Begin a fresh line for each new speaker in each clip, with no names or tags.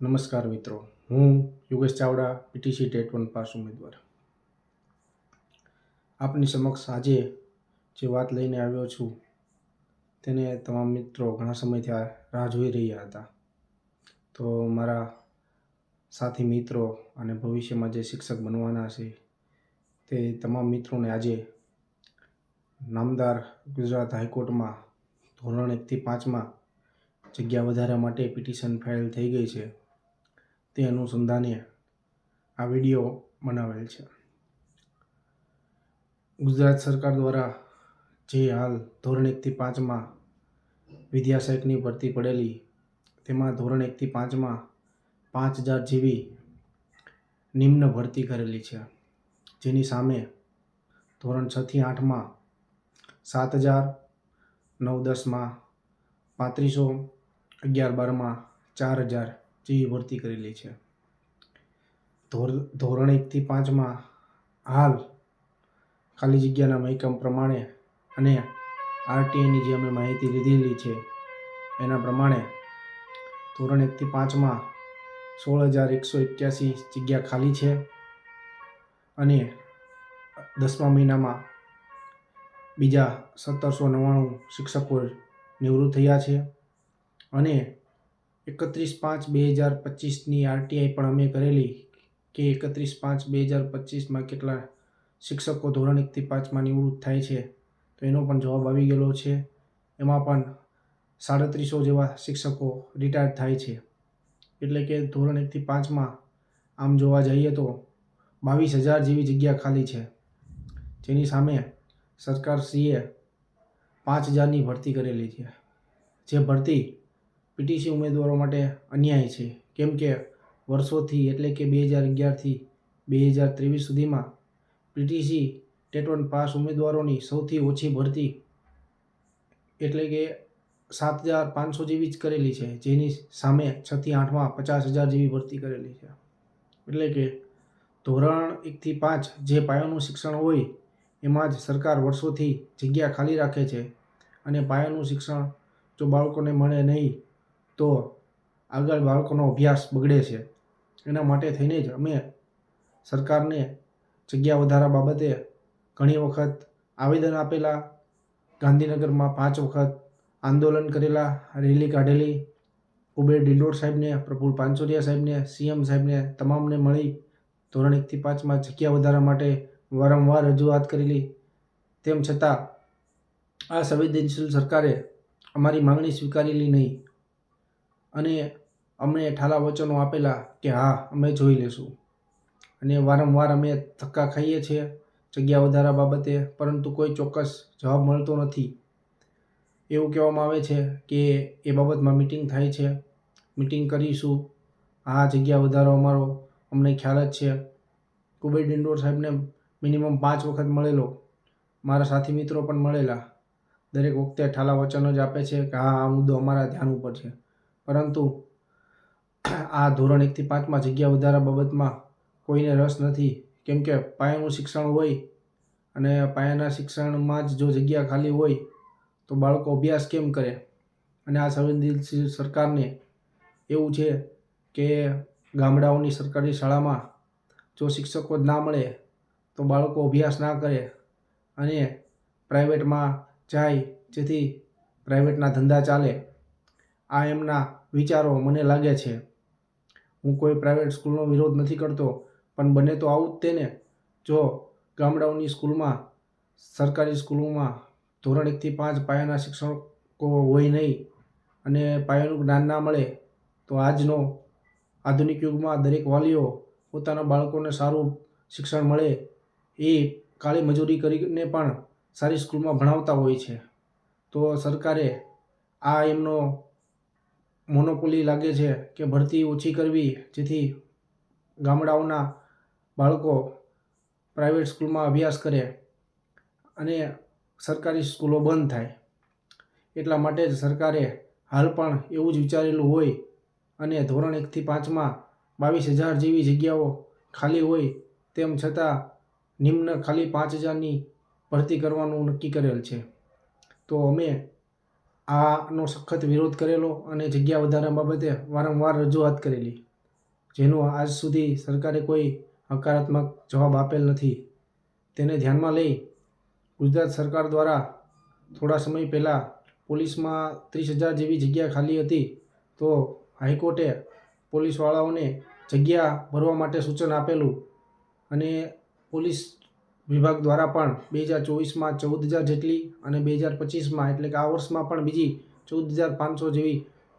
નમસ્કાર મિત્રો. હું Yogesh Chavda PTC TET one pass ઉમેદવાર. આપની સમક્ષ આજે જે વાત લઈને આવ્યો છું તેને તમામ મિત્રો ઘણા સમયથી આ રાહ જોઈ રહ્યા હતા. તો મારા સાથી મિત્રો અને ભવિષ્યમાં જે શિક્ષક બનવાના છે તે તમામ મિત્રોને આજે નામદાર ગુજરાત હાઈકોર્ટમાં ધોરણ એકથી પાંચમાં જગ્યા વધારા માટે પિટિશન ફાઇલ થઈ ગઈ છે. તે અનુસંધાને આ વીડિયો બનાવેલ છે. ગુજરાત સરકાર દ્વારા જે હાલ ધોરણ એકથી પાંચમાં વિદ્યાસહાયકની ભરતી પડેલી, તેમાં ધોરણ એકથી પાંચમાં પાંચ હજાર જેવી નિમ્ન ભરતી કરેલી છે. જેની સામે ધોરણ છથી આઠમાં સાત હજાર નવ દસમાં પાંત્રીસો અગિયાર બારમાં ચાર હજાર જેવી ભરતી કરેલી છે. ધોર, ધોરણ એકથી પાંચમાં હાલ ખાલી જગ્યાના મહેકમ પ્રમાણે અને આરટીઆઈની જે અમે માહિતી લીધેલી છે, એના પ્રમાણે ધોરણ એકથી પાંચમાં સોળ હજાર એકસો એક્યાસી જગ્યા ખાલી છે અને દસમા મહિનામાં બીજા સત્તરસો નવ્વાણું શિક્ષકો નિવૃત્ત થયા છે અને એકત્રીસ પાંચ બે હજાર પચીસની આરટીઆઈ પણ અમે કરેલી કે એકત્રીસ પાંચ બે હજાર પચીસમાં કેટલા શિક્ષકો ધોરણ એકથી પાંચમાં નિવૃત્ત થાય છે, તો એનો પણ જવાબ આવી ગયેલો છે. એમાં પણ સાડત્રીસો જેવા શિક્ષકો રિટાયર થાય છે. એટલે કે ધોરણ એકથી પાંચમાં આમ જોવા જઈએ તો બાવીસ હજાર જેવી જગ્યા ખાલી છે. જેની સામે સરકારશ્રીએ પાંચ હજારની ભરતી કરેલી છે. જે ભરતી પીટીસી ઉમેદવારો માટે અન્યાય છે. કેમ કે વર્ષોથી એટલે કે બે હજાર અગિયારથી બે હજાર ત્રેવીસ સુધીમાં પીટીસી ટેટ વન પાસ ઉમેદવારોની સૌથી ઓછી ભરતી એટલે કે સાત હજાર પાંચસો જેવી જ કરેલી છે, જેની સામે છથી આઠમાં પચાસ હજાર જેવી ભરતી કરેલી છે. એટલે કે ધોરણ એકથી પાંચ જે પાયાનું શિક્ષણ હોય, એમાં જ સરકાર વર્ષોથી જગ્યા ખાલી રાખે છે અને પાયાનું શિક્ષણ જો બાળકોને મળે નહીં તો આગળ બાળકોનો અભ્યાસ બગડે છે. એના માટે થઈને જ અમે સરકારને જગ્યા વધારા બાબતે ઘણી વખત આવેદન આપેલા, ગાંધીનગરમાં પાંચ વખત આંદોલન કરેલા, રેલી કાઢેલી, કુબેર ડિંડોર સાહેબને, પ્રફુલ પાંચોરિયા સાહેબને, સીએમ સાહેબને તમામને મળી ધોરણ એકથી પાંચમાં જગ્યા વધારા માટે વારંવાર રજૂઆત કરેલી. તેમ છતાં આ સંવેદનશીલ સરકારે અમારી માંગણી સ્વીકારેલી નહીં. અને અમને ઠાલા વચનો આપેલા કે હા, અમે જોઈ લેશું. અને વારંવાર અમે ધક્કા ખાઈએ છીએ જગ્યા વધારા બાબતે, પરંતુ કોઈ ચોક્કસ જવાબ મળતો નથી. એવું કહેવામાં આવે છે કે એ બાબતમાં મિટિંગ થાય છે. મિટિંગ કરીશું. આ જગ્યા વધારો અમારો, અમને ખ્યાલ જ છે. કુબેર ડિંડોર સાહેબને મિનિમમ પાંચ વખત મળેલો. મારા સાથી મિત્રો પણ મળેલા. દરેક વખતે ઠાલા વચનો જ આપે છે કે હા, આ મુદ્દો અમારા ધ્યાન ઉપર છે. પરંતુ આ ધોરણ એકથી પાંચમાં જગ્યા વધારા બાબતમાં કોઈને રસ નથી. કેમ કે પાયાનું શિક્ષણ હોય અને પાયાના શિક્ષણમાં જ જો જગ્યા ખાલી હોય તો બાળકો અભ્યાસ કેમ કરે? અને આ સંવેદનશીલ સરકારને એવું છે કે ગામડાઓની સરકારી શાળામાં જો શિક્ષકો જ ના મળે તો બાળકો અભ્યાસ ના કરે અને પ્રાઇવેટમાં જાય જેથી પ્રાઇવેટના ધંધા ચાલે. આ એમના વિચારો મને લાગે છે. હું કોઈ પ્રાઇવેટ સ્કૂલનો વિરોધ નથી કરતો, પણ બને તો આવું જ તેને. જો ગામડાઓની સ્કૂલમાં, સરકારી સ્કૂલોમાં ધોરણ એકથી પાંચ પાયાના શિક્ષકો હોય નહીં અને પાયાનું જ્ઞાન ના મળે, તો આજનો આધુનિક યુગમાં દરેક વાલીઓ પોતાના બાળકોને સારું શિક્ષણ મળે એ કાળી મજૂરી કરીને પણ સારી સ્કૂલમાં ભણાવતા હોય છે. તો સરકારે આ એમનો મોનોપોલી લાગે છે કે ભરતી ઓછી કરવી, જેથી ગામડાઓના બાળકો પ્રાઇવેટ સ્કૂલમાં અભ્યાસ કરે અને સરકારી સ્કૂલો બંધ થાય. એટલા માટે જ સરકારે હાલ પણ એવું જ વિચારેલું હોય અને ધોરણ એકથી પાંચમાં બાવીસ હજાર જેવી જગ્યાઓ ખાલી હોય તેમ છતાં નિમ્ન ખાલી પાંચ હજારની ભરતી કરવાનું નક્કી કરેલ છે. તો અમે આનો સખત વિરોધ કરેલો અને જગ્યા વધારા બાબતે વારંવાર રજૂઆત કરેલી, જેનો આજ સુધી સરકારે કોઈ હકારાત્મક જવાબ આપેલ નથી. તેને ધ્યાનમાં લઈ ગુજરાત સરકાર દ્વારા થોડા સમય પહેલાં પોલીસમાં ત્રીસ હજાર જેવી જગ્યા ખાલી હતી, તો હાઈકોર્ટે પોલીસવાળાઓને જગ્યા ભરવા માટે સૂચન આપેલું અને પોલીસ વિભાગ દ્વારા પણ બે હજાર ચોવીસમાં ચૌદ હજાર જેટલી અને બે હજાર પચીસમાં એટલે કે આ વર્ષમાં પણ બીજી ચૌદ હજાર પાંચસો જેવી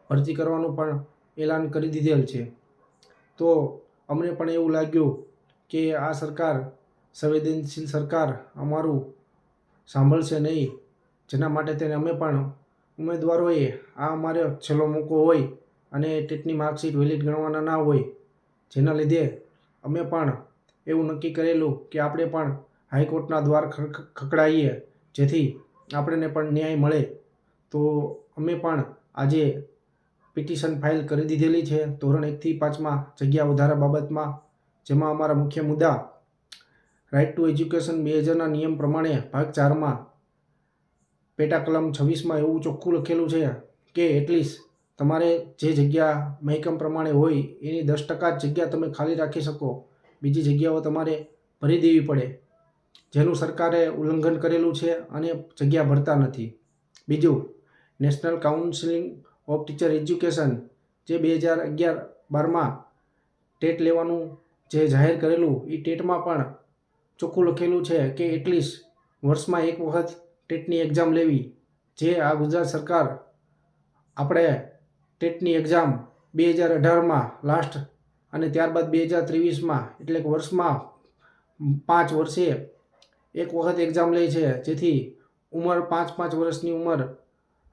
ભરતી કરવાનું પણ એલાન કરી દીધેલ છે. તો અમને પણ એવું લાગ્યું કે આ સરકાર સંવેદનશીલ સરકાર અમારું સાંભળશે નહીં. જેના માટે તેને અમે પણ ઉમેદવારોએ આ અમારે છેલ્લો મોકો હોય અને ટેટની માર્કશીટ વેલિડ ગણવાના ના હોય, જેના લીધે અમે પણ એવું નક્કી કરેલું કે આપણે પણ હાઈકોર્ટના દ્વાર ખકડાઈએ, જેથી આપણને પણ ન્યાય મળે. તો અમે પણ આજે પિટિશન ફાઇલ કરી દીધેલી છે. ધોરણ એકથી પાંચમાં જગ્યા વધારા બાબતમાં, જેમાં અમારા મુખ્ય મુદ્દા રાઇટ ટુ એજ્યુકેશન બે હજારના નિયમ પ્રમાણે ભાગ ચારમાં પેટા કલમ છવ્વીસમાં એવું ચોખ્ખું લખેલું છે કે એટલીસ્ટ તમારે જે જગ્યા મહેકમ પ્રમાણે હોય એની દસ ટકા જ જગ્યા તમે ખાલી રાખી શકો. બીજી જગ્યાઓ તમારે ભરી દેવી પડે. જેનું સરકારે ઉલ્લંઘન કરેલું છે અને જગ્યા ભરતા નથી. બીજું, national counselling of teacher education, જે બે હજાર અગિયાર બારમાં ટેટ લેવાનું જે જાહેર કરેલું એ ટેટમાં પણ ચોખ્ખું લખેલું છે કે એટલીસ્ટ વર્ષમાં એક વખત ટેટની એક્ઝામ લેવી. જે આ ગુજરાત સરકાર આપણે ટેટની એક્ઝામ બે હજાર અઢારમાં લાસ્ટ અને ત્યારબાદ બે હજાર ત્રેવીસમાં, એટલે કે વર્ષમાં પાંચ વર્ષે એક વખત એક્ઝામ લે છે, જેથી ઉંમર પાંચ પાંચ વર્ષની ઉંમર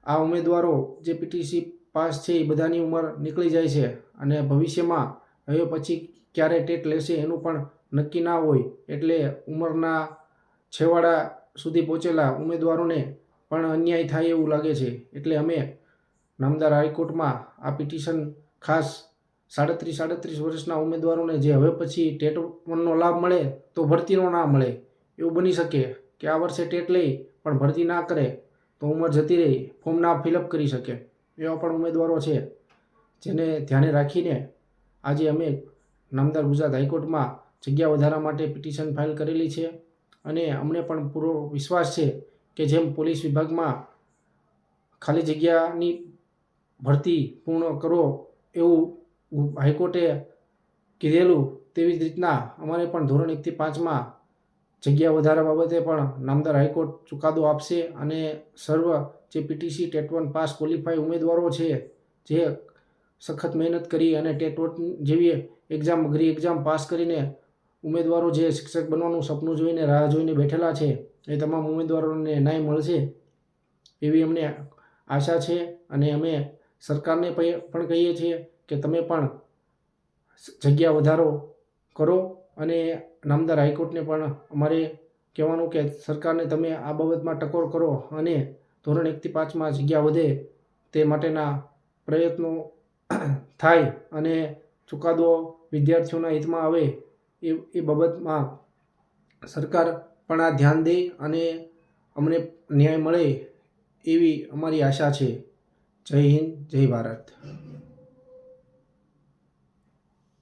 આ ઉમેદવારો જે પીટીસી પાસ છે, એ બધાની ઉંમર નીકળી જાય છે અને ભવિષ્યમાં હવે પછી ક્યારે ટેટ લેશે એનું પણ નક્કી ના હોય એટલે ઉંમરના છેવાડા સુધી પહોંચેલા ઉમેદવારોને પણ અન્યાય થાય એવું લાગે છે. એટલે અમે નામદાર હાઈકોર્ટમાં આ પિટિશન ખાસ સાડત્રીસ સાડત્રીસ વર્ષના ઉમેદવારોને જે હવે પછી ટેટ વનનો લાભ મળે તો ભરતીનો ના મળે એવું બની શકે કે આ વર્ષે ટેટ લઈ પણ ભરતી ના કરે તો ઉંમર જતી રહી, ફોર્મ ના ફિલઅપ કરી શકે એવા પણ ઉમેદવારો છે. જેને ધ્યાને રાખીને આજે અમે નામદાર ગુજરાત હાઈકોર્ટમાં જગ્યા વધારા માટે પિટિશન ફાઇલ કરેલી છે અને અમને પણ પૂરો વિશ્વાસ છે કે જેમ પોલીસ વિભાગમાં ખાલી જગ્યાની ભરતી પૂર્ણ કરો એવું હાઈકોર્ટે કીધેલું, તેવી જ રીતના અમારે પણ ધોરણ એકથી પાંચમાં જગ્યા વધારા બાબતે પણ નામદાર હાઈકોર્ટ ચુકાદો આપશે અને સર્વ જે PTC TET one pass qualify ઉમેદવારો છે, જે સખત મહેનત કરી અને ટેટ વન જેવી એક્ઝામ અઘરી એક્ઝામ પાસ કરીને ઉમેદવારો જે શિક્ષક બનવાનું સપનું જોઈને, રાહ જોઈને બેઠેલા છે, એ તમામ ઉમેદવારોને ન્યાય મળશે એવી અમને આશા છે અને અમે સરકારને પણ કહીએ છીએ કે તમે પણ જગ્યા વધારો કરો અને નામદાર હાઈકોર્ટને પણ અમારે કહેવાનું કે સરકારને તમે આ બાબતમાં ટકોર કરો અને ધોરણ એકથી પાંચમાં જગ્યા વધે તે માટેના પ્રયત્નો થાય અને ચુકાદો વિદ્યાર્થીઓના હિતમાં આવે એ એ બાબતમાં સરકાર પણ આ ધ્યાન દે અને અમને ન્યાય મળે એવી અમારી આશા છે. જય હિન્દ, જય ભારત.